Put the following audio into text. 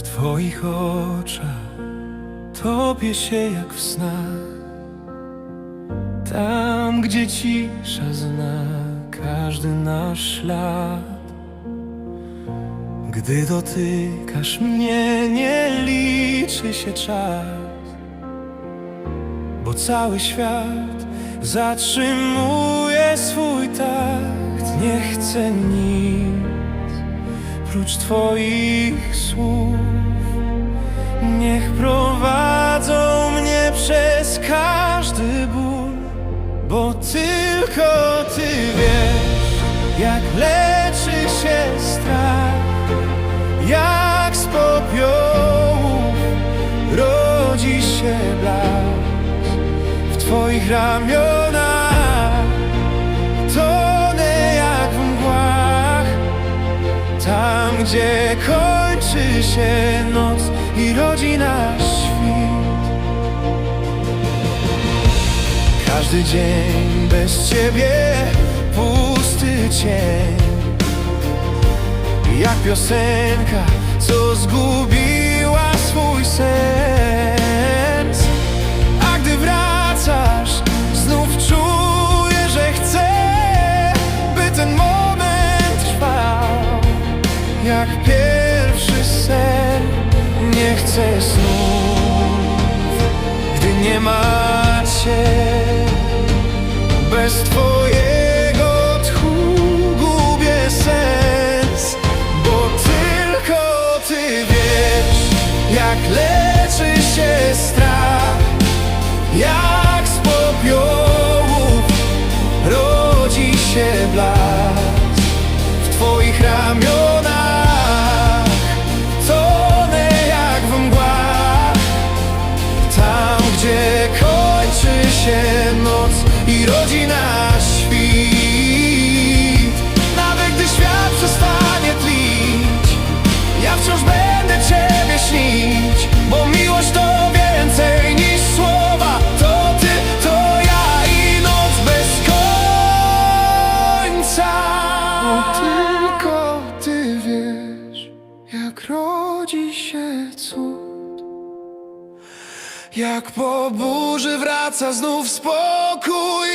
W Twoich oczach. Topię się jak w snach. Tam, gdzie cisza zna każdy nasz ślad. Gdy dotykasz mnie, nie liczy się czas Bo cały świat zatrzymuje swój takt. Nie chcę nic prócz Twoich słów. Niech prowadzą mnie przez każdy ból Bo tylko Ty wiesz Jak leczy się strach Jak z popiołów rodzi się blask. W Twoich ramionach gdzie kończy się noc i rodzi nasz świt. Każdy dzień bez Ciebie pusty cień. Jak piosenka, co zgubiła swój sens Bez Twojego tchu gubię sens Bo tylko Ty wiesz, jak leczy się strach Jak z popiołów rodzi się blask. W Twoich ramionach Tonę jak w mgłach. Tam, gdzie kończy się noc Jak po burzy wraca znów spokój